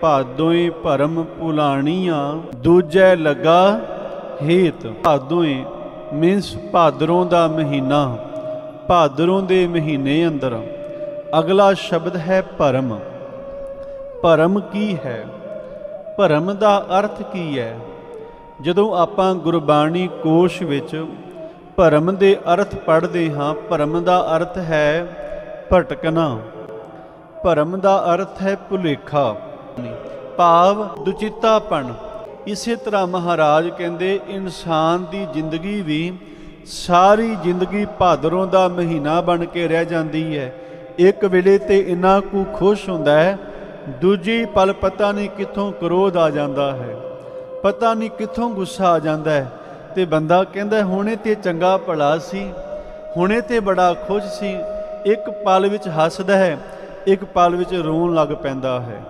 ਭਾਦੋਈ ਭਰਮ ਪੁਲਾਣੀਆਂ ਦੂਜੈ ਲੱਗਾ ਹੇਤ। ਭਾਦੋਈ ਮੀਨਸ ਭਾਦਰੋਂ ਦਾ ਮਹੀਨਾ, ਭਾਦਰੋਂ ਦੇ ਮਹੀਨੇ ਅੰਦਰ। ਅਗਲਾ ਸ਼ਬਦ ਹੈ ਭਰਮ। ਭਰਮ ਕੀ ਹੈ? ਭਰਮ ਦਾ ਅਰਥ ਕੀ ਹੈ? ਜਦੋਂ ਆਪਾਂ ਗੁਰਬਾਣੀ ਕੋਸ਼ ਵਿੱਚ ਭਰਮ ਦੇ ਅਰਥ ਪੜ੍ਹਦੇ ਹਾਂ, ਭਰਮ ਦਾ ਅਰਥ ਹੈ ਭਟਕਣਾ। ਭਰਮ ਦਾ ਅਰਥ ਹੈ ਭੁਲੇਖਾ। ਭਾਵ ਦੁਚਿੱਤਾਪਣ। ਇਸੇ ਤਰ੍ਹਾਂ ਮਹਾਰਾਜ ਕਹਿੰਦੇ, ਇਨਸਾਨ ਦੀ ਜ਼ਿੰਦਗੀ ਵੀ ਸਾਰੀ ਜ਼ਿੰਦਗੀ ਭਾਦਰੋਂ ਦਾ ਮਹੀਨਾ ਬਣ ਕੇ ਰਹਿ ਜਾਂਦੀ ਹੈ। ਇੱਕ ਵੇਲੇ ਤੇ ਇੰਨਾ ਕੁ ਖੁਸ਼ ਹੁੰਦਾ ਹੈ, ਦੂਜੀ ਪਲ ਪਤਾ ਨਹੀਂ ਕਿੱਥੋਂ ਕ੍ਰੋਧ ਆ ਜਾਂਦਾ ਹੈ। ਪਤਾ ਨਹੀਂ ਕਿੱਥੋਂ ਗੁੱਸਾ ਆ ਜਾਂਦਾ ਹੈ ਤੇ ਬੰਦਾ ਕਹਿੰਦਾ, ਹੁਣੇ ਤੇ ਚੰਗਾ ਭਲਾ ਸੀ, ਹੁਣੇ ਤੇ ਬੜਾ ਖੁਸ਼ ਸੀ। ਇੱਕ ਪਲ ਵਿੱਚ ਹੱਸਦਾ ਹੈ, ਇੱਕ ਪਲ ਵਿੱਚ ਰੋਣ ਲੱਗ ਪੈਂਦਾ ਹੈ।